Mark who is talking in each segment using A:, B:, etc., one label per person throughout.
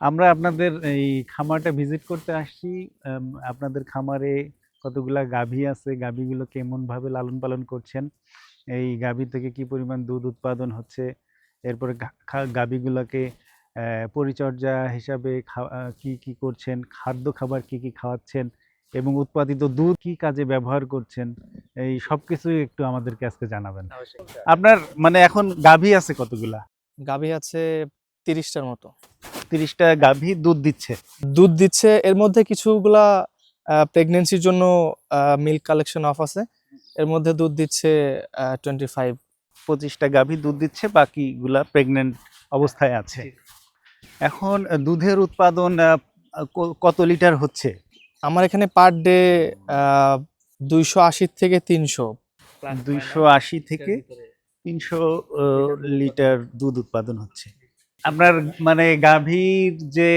A: আমরা আপনাদের এই খামারটা ভিজিট করতে আসছি আপনাদের খামারে কতগুলা গাভী আছে গাভীগুলো কেমন ভাবে লালন পালন করছেন এই গাভী থেকে কি পরিমাণ দুধ উৎপাদন হচ্ছে এরপরে গাভীগুলোকে পরিচর্যা হিসাবে কি কি করছেন খাদ্য খাবার কি কি খাওয়াচ্ছেন এবং উৎপাদিত দুধ কি কাজে ব্যবহার করছেন এই সব কিছুই একটু আমাদেরকে আজকে জানাবেন। আপনার মানে এখন গাভী আছে কতগুলা?
B: গাভী আছে তিরিশটার মতো।
A: তিরিশটা গাভী দুধ দিচ্ছে।
B: দুধ দিচ্ছে। এর মধ্যে কিছুগুলা প্রেগনেন্সির জন্য মিল্ক কালেকশন অফ আছে। এর মধ্যে দুধ দিচ্ছে টোয়েন্টি ফাইভ
A: পঁচিশটা গাভী দুধ দিচ্ছে বাকিগুলা প্রেগনেন্ট অবস্থায় আছে। এখন দুধের উৎপাদন কত লিটার হচ্ছে?
B: আমার এখানে পার ডে দুইশো আশি থেকে তিনশো।
A: দুইশো আশি থেকে তিনশো লিটার দুধ উৎপাদন হচ্ছে। আপনার মানে গাভীর যে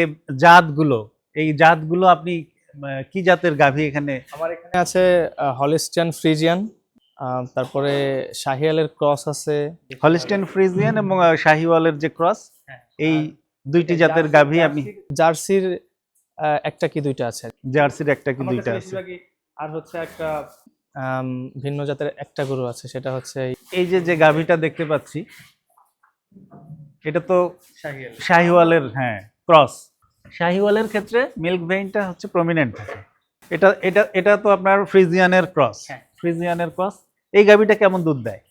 A: জাতগুলো এই জাতগুলো আপনি কি জাতের গাভী এখানে?
B: আমার এখানে আছে হলিস্টিয়ান ফ্রিজিয়ান তারপরে শাহিয়ালের ক্রস আছে।
A: হলিস্টেন ফ্রিজিয়ান এবং শাহিওয়ালের যে ক্রস এই দুইটি জাতের গাভী আমি
B: জার্সির একটা কি দুইটা আছে?
A: জার্সির একটা কি দুইটা আছে?
B: আর হচ্ছে একটা ভিন্ন জাতের একটা গরু আছে সেটা হচ্ছে এই
A: এই যে যে গাভীটা দেখতে পাচ্ছি এটা তো শাহিওয়ালের। হ্যাঁ ক্রস। শাহিওয়ালের ক্ষেত্রে মিল্ক ভেইনটা হচ্ছে প্রমিনেন্ট থাকে এটা এটা এটা তো আপনার ফ্রিজিয়ানের ক্রস।
B: হ্যাঁ।
A: ফ্রিজিয়ানের ক্রস। এই গাভীটা কেমন দুধ দেয়?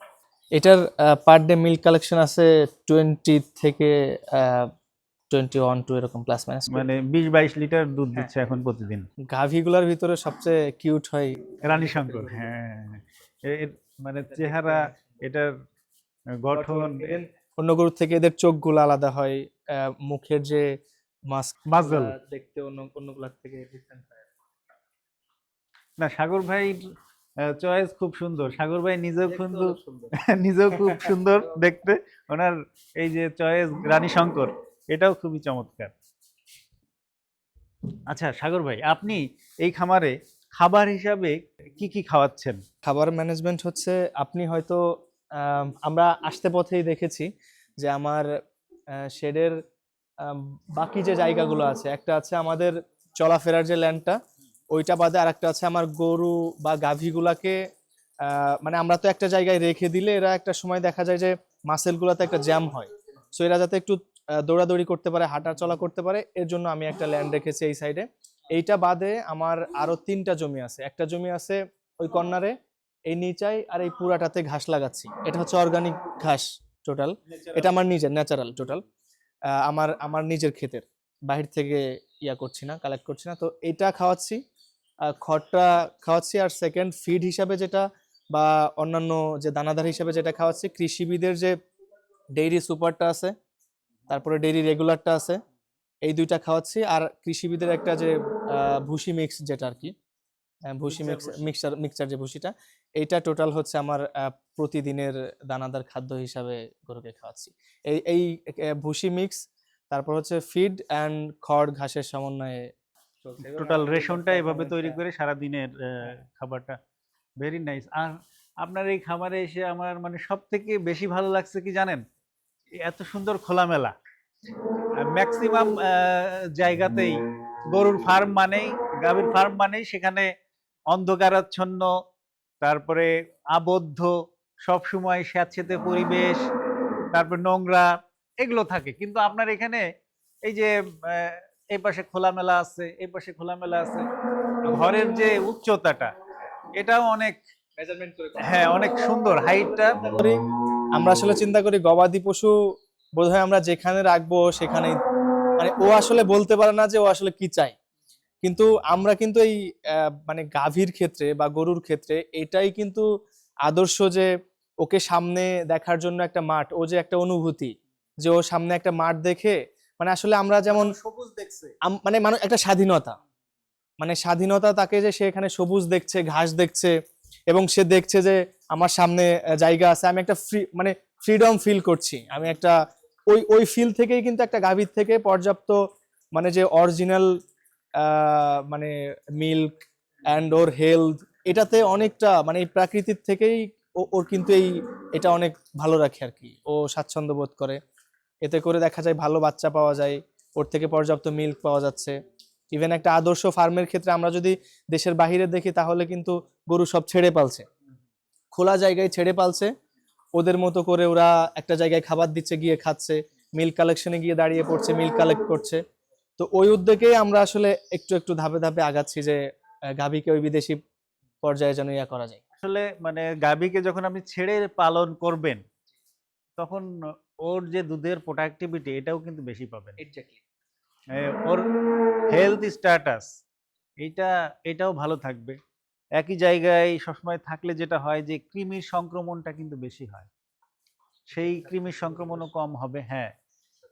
B: এটার পার ডে মিল্ক কালেকশন আছে টোয়েন্টি থেকে টোয়েন্টি ওয়ান টু এরকম প্লাস মাইনাস
A: মানে বিশ বাইশ লিটার দুধ
B: হ্যাঁ।
A: দিচ্ছে এখন প্রতিদিন।
B: গাভিগুলার ভিতরে সবচেয়ে কিউট হয়
A: রানী শঙ্কর হ্যাঁ এর মানে চেহারা এটার গঠন
B: অন্য গরুর থেকে এদের চোখগুলো আলাদা হয় মুখের যে মাস্ক
A: Muzzle।
B: দেখতে অন্য অন্যগুলার থেকে হয়।
A: না সাগর ভাই চয়েস খুব সুন্দর। সাগর ভাই নিজেও সুন্দর। নিজেও খুব সুন্দর দেখতে। ওনার এই যে চয়েস রানী শঙ্কর এটাও খুবই চমৎকার। আচ্ছা সাগর ভাই আপনি এই খামারে খাবার হিসাবে কি কি খাওয়াচ্ছেন?
B: খাবার ম্যানেজমেন্ট হচ্ছে আপনি হয়তো আমরা আসতে পথেই দেখেছি যে আমার শেডের বাকি যে জায়গাগুলো আছে, একটা আছে আমাদের চলাফেরার যে ল্যান্ডটা, ওইটা বাদে আর একটা আছে আমার গরু বা গাভীগুলাকে মানে আমরা তো একটা জায়গায় রেখে দিলে এরা একটা সময় দেখা যায় যে মাসেলগুলোতে একটা জ্যাম হয়। সো এরা যাতে একটু দৌড়াদৌড়ি করতে পারে, হাঁটা চলা করতে পারে, এর জন্য আমি একটা ল্যান্ড রেখেছি এই সাইডে। এইটা বাদে আমার আরও তিনটা জমি আছে। একটা জমি আছে ওই কর্নারে এই নিচাই আর এই পুরাটাতে ঘাস লাগাচ্ছি। এটা হচ্ছে অর্গানিক ঘাস টোটাল এটা আমার নিজের ন্যাচারাল টোটাল আমার আমার নিজের ক্ষেতের। বাহির থেকে ইয়া করছি না কালেক্ট করছি না। তো এটা খাওয়াচ্ছি খড়টা খাওয়াচ্ছি আর সেকেন্ড ফিড হিসাবে যেটা বা অন্যান্য যে দানাদার হিসাবে যেটা খাওয়াচ্ছি কৃষিবিদের যে ডেইরি সুপারটা আছে তারপরে ডেইরি রেগুলারটা আছে এই দুইটা খাওয়াচ্ছি। আর কৃষিবিদের একটা যে ভুসি মিক্স যেটা আর কি ভুসি মিক্স মিক্সচার মিক্সচার যে ভুসিটা এইটা টোটাল হচ্ছে আমার প্রতিদিনের দানাদার খাদ্য হিসাবে গরুকে খাওয়াচ্ছি। এই এই ভুসি মিক্স তারপর হচ্ছে ফিড অ্যান্ড খড় ঘাসের সমন্বয়ে
A: টোটাল রেশনটা এভাবে তৈরি করে সারা দিনের খাবারটা। ভেরি নাইস আর আপনার এই খামারে এসে আমার মানে সব থেকে বেশি ভালো লাগছে কি জানেন? এত সুন্দর খোলামেলা। ম্যাক্সিমাম জায়গাতেই গরুর ফার্ম মানেই গাভীর ফার্ম মানেই সেখানে অন্ধকারাচ্ছন্ন তারপরে আবদ্ধ সব সময় স্যাঁতসেতে পরিবেশ তারপর নোংরা এগুলো থাকে। কিন্তু আপনার এখানে এই যে এই পাশে খোলামেলা আছে এই পাশে খোলামেলা আছে ঘরের যে উচ্চতাটা এটাও অনেক হ্যাঁ অনেক সুন্দর। হাইটটা
B: করি আমরা আসলে চিন্তা করি গবাদি পশু বোধহয় আমরা যেখানে রাখব সেখানেই মানে ও আসলে বলতে পারে না যে ও আসলে কি চাই কিন্তু আমরা কিন্তু এই মানে গাভীর ক্ষেত্রে বা গরুর ক্ষেত্রে এটাই কিন্তু আদর্শ যে ওকে সামনে দেখার জন্য একটা মাঠ ও যে একটা অনুভূতি যে ও সামনে একটা মাঠ দেখে মানে আসলে আমরা যেমন
A: সবুজ দেখছে।
B: মানে মানুষ একটা স্বাধীনতা। মানে স্বাধীনতা তাকে যে সে এখানে সবুজ দেখছে ঘাস দেখছে এবং সে দেখছে যে আমার সামনে জায়গা আছে আমি একটা ফ্রি মানে ফ্রিডম ফিল করছি। আমি একটা ওই ওই ফিল থেকেই কিন্তু একটা গাভীর থেকে পর্যাপ্ত মানে যে অরিজিনাল মানে মিল্ক অ্যান্ড ওর হেলথ এটাতে অনেকটা মানে এই প্রাকৃতিক থেকেই ওর কিন্তু এই, এটা অনেক ভালো রাখে আর কি। ও স্বাচ্ছন্দ্য বোধ করে। এতে করে দেখা যায় ভালো বাচ্চা পাওয়া যায়, ওর থেকে পর্যাপ্ত মিল্ক পাওয়া যাচ্ছে। ইভেন একটা আদর্শ ফার্মের ক্ষেত্রে আমরা যদি দেশের বাইরে দেখি, তাহলে কিন্তু গরু সব ছেড়ে পালছে। খোলা জায়গায় ছেড়ে পালছে। ওদের মতো করে ওরা একটা জায়গায় খাবার দিচ্ছে, গিয়ে খাচ্ছে। মিল্ক কালেকশনে গিয়ে দাঁড়িয়ে পড়ছে মিল্ক কালেক্ট করছে। তো ওই উদ্যোগেই আমরা আসলে একটু একটু ধাপে ধাপে আগাচ্ছি যে গাভীকে ওই বিদেশি পর্যায়ে যেন ইয়া করা যায়।
A: আসলে মানে গাভীকে যখন আপনি ছেড়ে পালন করবেন তখন ওর যে দুধের প্রোডাক্টিভিটি এটাও কিন্তু বেশি পাবেন। ওর হেলথ স্ট্যাটাস এটা এটাও ভালো থাকবে। একই জায়গায় সবসময় থাকলে যেটা হয় যে কৃমির সংক্রমণটা কিন্তু বেশি হয়। সেই কৃমির সংক্রমণও কম হবে হ্যাঁ।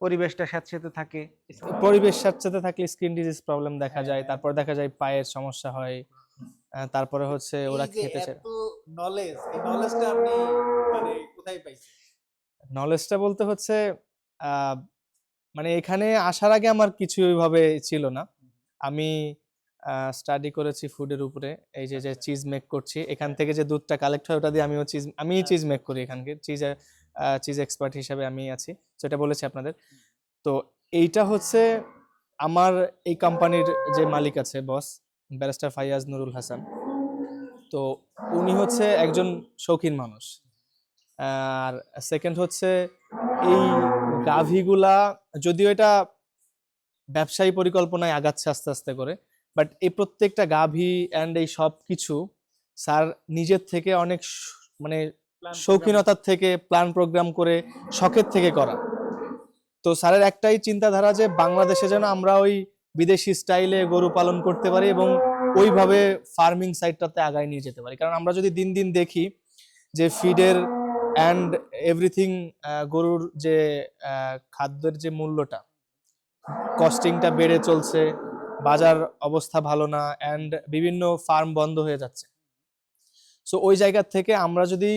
A: পরিবেশটা স্যাঁতসেঁতে থাকে
B: পরিবেশ সাথে থাকলে স্কিন ডিজিজ প্রবলেম দেখা যায়
A: হ্যাঁ।
B: তারপর দেখা যায় পায়ের সমস্যা হয় তারপরে হচ্ছে ওরা খেতে চায়।
A: নলেজ এই নলেজটা আপনি মানে কোথায় পাইছেন?
B: নলেজটা বলতে হচ্ছে আহ, মানে এখানে আসার আগে আমার কিছু ওইভাবে ছিল না। আমি স্টাডি করেছি ফুডের উপরে এই যে যে চিজ মেক করছি এখান থেকে যে দুধটা কালেক্ট হয় ওটা দিয়ে আমিও চিজ আমি চিজ মেক করি এখানকে। চিজ চিজ এক্সপার্ট হিসাবে আমি আছি। সেটা বলেছি আপনাদের। তো, এইটা হচ্ছে আমার এই কোম্পানির যে মালিক আছে বস ব্যারিস্টার ফাইয়াজ নুরুল হাসান। তো, উনি হচ্ছে একজন শৌখিন মানুষ। আর সেকেন্ড হচ্ছে এই গাভীগুলা, যদিও এটা ব্যবসায়ী পরিকল্পনায় আগাচ্ছে আস্তে আস্তে করে বাট এই প্রত্যেকটা গাভী অ্যান্ড এই সব কিছু স্যার নিজের থেকে অনেক মানে শৌখিনতার থেকে প্ল্যান প্রোগ্রাম করে, শখের থেকে করা। তো স্যারের একটাই চিন্তাধারা যে বাংলাদেশে যেন আমরা ওই বিদেশি স্টাইলে গরু পালন করতে পারি এবং ওইভাবে ফার্মিং সাইডটাতে আগায় নিয়ে যেতে পারি। কারণ আমরা যদি দিন দিন দেখি যে ফিডের অ্যান্ড এভরিথিং গরুর যে খাদ্যের যে মূল্যটা কস্টিংটা বেড়ে চলছে, বাজার অবস্থা ভালো না অ্যান্ড বিভিন্ন ফার্ম বন্ধ হয়ে যাচ্ছে। সো ওই জায়গা থেকে আমরা যদি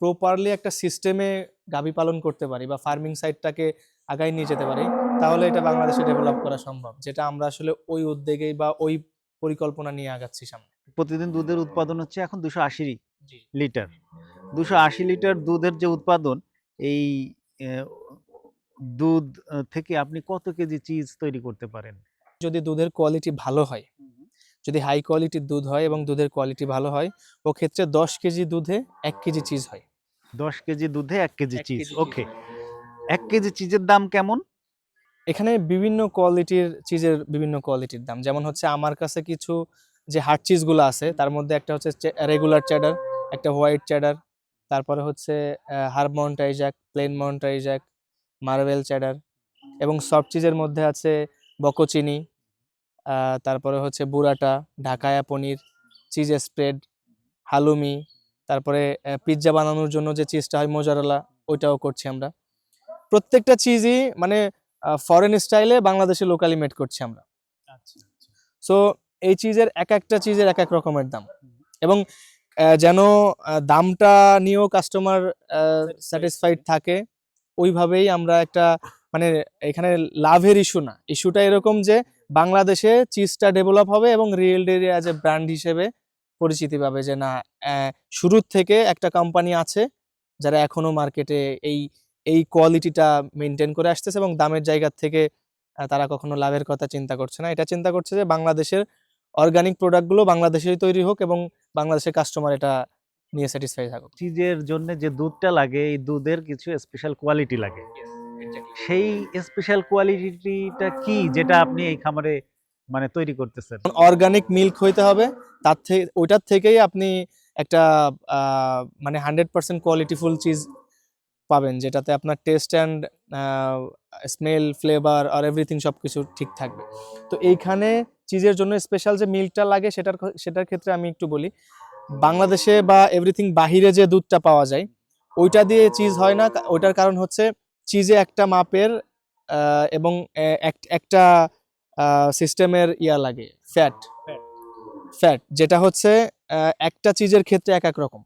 B: প্রপারলি একটা সিস্টেমে গাভী পালন করতে পারি বা ফার্মিং সাইডটাকে আগায় নিয়ে যেতে পারি তাহলে এটা বাংলাদেশে ডেভেলপ করা সম্ভব যেটা আমরা আসলে ওই উদ্যোগেই বা ওই পরিকল্পনা নিয়ে আগাচ্ছি সামনে।
A: প্রতিদিন দুধের উৎপাদন হচ্ছে এখন দুশো আশি লিটার। দুশো আশি লিটার দুধের যে উৎপাদন এই দুধ থেকে আপনি কত কেজি চিজ তৈরি করতে পারেন?
B: যদি দুধের কোয়ালিটি ভালো হয় যদি হাই কোয়ালিটির দুধ হয় এবং দুধের কোয়ালিটি ভালো হয় ও ক্ষেত্রে দশ কেজি দুধে এক কেজি চিজ হয়।
A: দশ কেজি দুধে এক কেজি চিজ ওকে। এক কেজি চিজের দাম কেমন?
B: এখানে বিভিন্ন কোয়ালিটির চিজের বিভিন্ন কোয়ালিটির দাম। যেমন হচ্ছে আমার কাছে কিছু যে হার্ড চিজগুলো আছে তার মধ্যে একটা হচ্ছে রেগুলার চ্যাডার একটা হোয়াইট চ্যাডার তারপরে হচ্ছে herb Monterey Jack plain Monterey Jack marble cheddar এবং সফট চিজের মধ্যে আছে বকচিনি তারপরে হচ্ছে বুরাটা ঢাকায়া পনির চিজ স্প্রেড হালুমি তারপরে পিৎজা বানানোর জন্য যে চিজটা হয় মোজারেলা ওইটাও করছি আমরা। প্রত্যেকটা চিজই মানে ফরেন স্টাইলে বাংলাদেশে লোকালি মেড করছি আমরা।
A: আচ্ছা
B: সো এই চিজের এক একটা চিজের এক এক রকমের দাম। এবং যেন দামটা নিয়েও কাস্টমার স্যাটিসফাইড থাকে ওইভাবেই আমরা একটা মানে এখানে লাভের ইস্যু না। ইস্যুটা এরকম যে বাংলাদেশে চিজটা ডেভেলপ হবে এবং Real Dairy as a brand হিসেবে পরিচিতি পাবে যে না শুরুর থেকে একটা কোম্পানি আছে যারা এখনও মার্কেটে এই এই কোয়ালিটিটা মেনটেন করে আসতেছে এবং দামের জায়গা থেকে তারা কখনো লাভের কথা চিন্তা করছে না। এটা চিন্তা করছে যে বাংলাদেশের অর্গানিক প্রোডাক্টগুলো বাংলাদেশেই তৈরি হোক এবং বাংলাদেশের কাস্টমার এটা নিয়ে স্যাটিসফাই থাকুক।
A: চিজের জন্য যে দুধটা লাগে এই দুধের কিছু স্পেশাল কোয়ালিটি লাগে। সেই স্পেশাল কোয়ালিটিটা কি যেটা আপনি এই খামারে মানে তৈরি করতেছেন?
B: অর্গানিক মিল্ক হইতে হবে। তার থেকে ওইটার থেকেই আপনি একটা মানে হান্ড্রেড পার্সেন্ট কোয়ালিটিফুল চিজ পাবেন, যেটাতে আপনার টেস্ট অ্যান্ড স্মেল ফ্লেভার আর এভরিথিং সব কিছু ঠিক থাকবে। তো এইখানে চিজের জন্য স্পেশাল যে মিল্কটা লাগে সেটার সেটার ক্ষেত্রে আমি একটু বলি। বাংলাদেশে বা এভরিথিং বাহিরে যে দুধটা পাওয়া যায়, ওইটা দিয়ে চিজ হয় না। ওইটার কারণ হচ্ছে চিজে একটা মাপের এবং এক- একটা সিস্টেমের ইয়া লাগে ফ্যাট ফ্যাট যেটা হচ্ছে একটা চিজের ক্ষেত্রে এক এক রকম।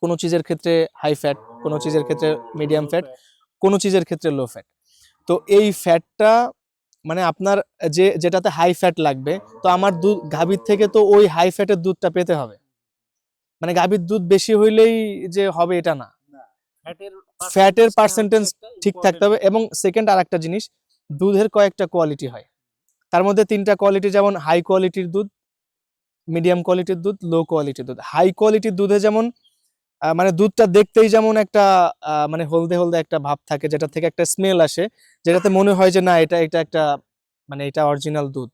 B: কোনো চিজের ক্ষেত্রে হাই ফ্যাট কোনো চিজের ক্ষেত্রে মিডিয়াম ফ্যাট কোনো চিজের ক্ষেত্রে লো ফ্যাট তো এই ফ্যাটটা মানে আপনার যে যেটাতে হাই ফ্যাট লাগবে তো আমার দুধ গাভীর থেকে তো ওই হাই ফ্যাটের দুধটা পেতে হবে। মানে গাভীর দুধ বেশি হইলেই যে হবে এটা না। ফ্যাটের পার্সেন্টেজ ঠিক থাকতে হবে। এবং সেকেন্ড আর একটা জিনিস দুধের কয়েকটা কোয়ালিটি হয়। তার মধ্যে তিনটা কোয়ালিটি যেমন হাই কোয়ালিটির দুধ মিডিয়াম কোয়ালিটির দুধ লো কোয়ালিটির দুধ। হাই কোয়ালিটির দুধে যেমন মানে দুধটা দেখতেই যেমন একটা মানে হলদে হলদে একটা ভাব থাকে যেটা থেকে একটা স্মেল আসে যেটাতে মনে হয় যে না এটা এটা একটা মানে এটা অরিজিনাল দুধ।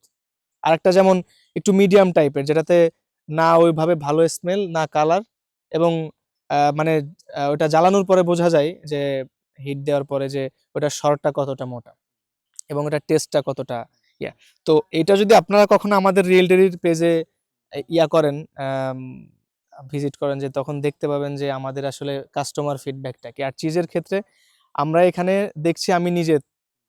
B: আর একটা যেমন একটু মিডিয়াম টাইপের যেটাতে না ওইভাবে ভালো স্মেল না কালার এবং মানে ওটা জ্বালানোর পরে বোঝা যায় যে হিট দেওয়ার পরে যে ওটার স্বরটা কতটা মোটা এবং ওটার টেস্টটা কতটা ইয়া তো এটা যদি আপনারা কখনো আমাদের রিয়েল ডেরির পেজে ইয়া করেন ভিজিট করেন যে তখন দেখতে পাবেন যে আমাদের আসলে কাস্টমার ফিডব্যাকটা কি। আর চিজের ক্ষেত্রে আমরা এখানে দেখছি আমি নিজে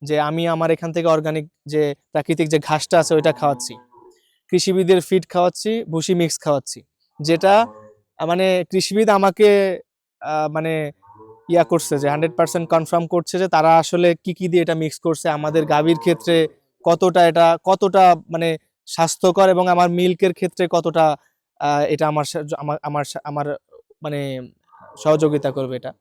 B: যে আমি আমার এখান থেকে অর্গানিক যে প্রাকৃতিক যে ঘাসটা আছে ওইটা খাওয়াচ্ছি। কৃষিবিদের ফিড খাওয়াচ্ছি, ভুসি মিক্স খাওয়াচ্ছি। যেটা মানে কৃষিবিদ আমাকে মানে ইয়া করছে যে হান্ড্রেড পার্সেন্ট কনফার্ম করছে যে তারা আসলে কি কি দিয়ে এটা মিক্স করছে আমাদের গাভীর ক্ষেত্রে কতটা এটা কতটা মানে স্বাস্থ্যকর এবং আমার মিল্কের ক্ষেত্রে কতটা এটা আমার আমার আমার মানে সহযোগিতা করবে এটা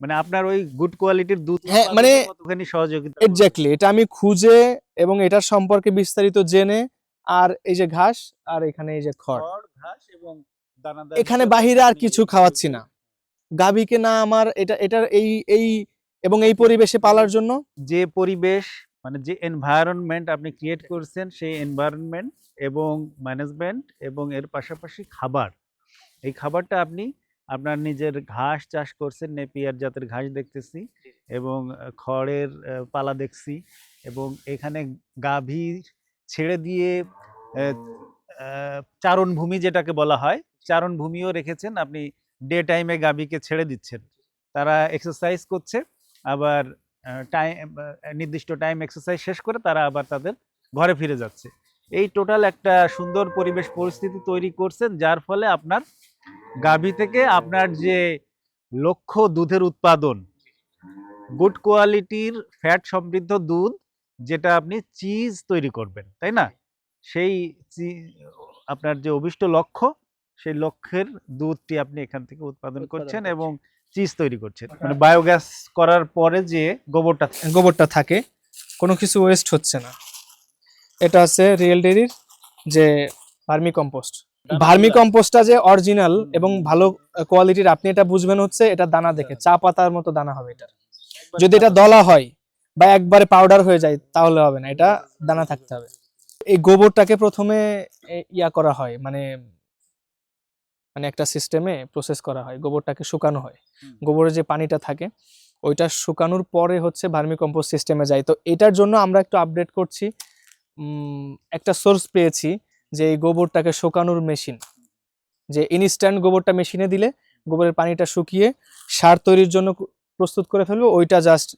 A: মানে আপনার ওই গুড কোয়ালিটির দুধ
B: হ্যাঁ, মানে-
A: কতখানি সহযোগিতা?
B: এক্স্যাক্টলি এটা আমি খুঁজে এবং এটার সম্পর্কে বিস্তারিত জেনে আর এই যে ঘাস আর এখানে এই যে খড়
A: খড়, ঘাস এবং
B: এখানে বাহিরে আর কিছু খাওয়াচ্ছি না। গাভীকে না আমার এটা এটার এই এই এবং এই পরিবেশে পালার জন্য।
A: যে পরিবেশ মানে যে এনভায়রনমেন্ট আপনি ক্রিয়েট করছেন সেই এনভায়রনমেন্ট এবং ম্যানেজমেন্ট এবং এর পাশাপাশি খাবার। এই খাবারটা আপনি আপনার নিজের ঘাস চাষ করছেন নেপিয়ার জাতের ঘাস দেখতেছি এবং খড়ের পালা দেখছি এবং এখানে গাভী ছেড়ে দিয়ে চারণভূমি যেটাকে বলা হয়, চারণভূমিও রেখেছেন। আপনি ডে টাইমে গাভীকে ছেড়ে দিচ্ছেন। তারা এক্সারসাইজ করছে, আবার টাইম নির্দিষ্ট টাইম এক্সারসাইজ শেষ করে তারা আবার তাদের ঘরে ফিরে যাচ্ছে। এই টোটাল একটা সুন্দর পরিবেশ পরিস্থিতি তৈরি করছেন, যার ফলে আপনার গাভী থেকে আপনার যে লক্ষ্য দুধের উৎপাদন গুড কোয়ালিটির ফ্যাট সমৃদ্ধ দুধ, যেটা আপনি চিজ তৈরি করবেন, তাই না? সেই আপনার যে অভিষ্ট লক্ষ্য সেই লক্ষ্যের দুধটি আপনি এখান থেকে উৎপাদন
B: উৎপাদন
A: করছেন এবং চিজ তৈরি করছেন। মানে বায়োগ্যাস করার পরে যে গোবরটা
B: গোবরটা থাকে কোনো কিছু ওয়েস্ট হচ্ছে না। এটা আছে রিয়েল ডেরির যে ভার্মি কম্পোস্ট ভার্মি কম্পোস্টটা যে অরিজিনাল এবং ভালো কোয়ালিটির আপনি এটা বুঝবেন হচ্ছে এটা দানা দেখে। চা পাতার মতো দানা হবে এটা। যদি এটা দলা হয় বা একবারে পাউডার হয়ে যায় তাহলে হবে না। এটা দানা থাকতে হবে। এই গোবরটাকে প্রথমে ইয়া করা হয় মানে মানে একটা সিস্টেমে প্রসেস করা হয় গোবরটাকে শুকানো হয়। গোবরের যে পানিটা থাকে ওইটা শুকানোর পরে হচ্ছে ভার্মি কম্পোস্ট সিস্টেমে যায়। তো এটার জন্য আমরা একটু আপডেট করছি একটা সোর্স পেয়েছি যে এই গোবরটাকে শুকানোর মেশিন যে ইনস্ট্যান্ট গোবরটা মেশিনে দিলে গোবরের পানিটা শুকিয়ে সার তৈরির জন্য প্রস্তুত করে ফেলবে ওইটা জাস্ট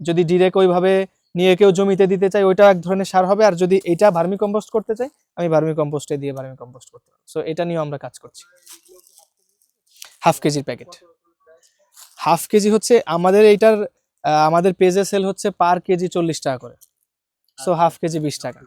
B: যদি ডিরেক্ট ওইভাবে নিয়ে কেউ জমিতে দিতে চাই ওইটা এক ধরনের সার হবে। আর যদি এটা ভার্মি কম্পোস্ট করতে চাই আমি ভার্মি কম্পোস্টে দিয়ে ভার্মি কম্পোস্ট করতে পারব। সো এটা নিয়েও আমরা কাজ করছি। হাফ কেজির প্যাকেট। হাফ কেজি হচ্ছে আমাদের এইটার আমাদের পেজে সেল হচ্ছে পার কেজি চল্লিশ টাকা করে। সো হাফ কেজি বিশ টাকা।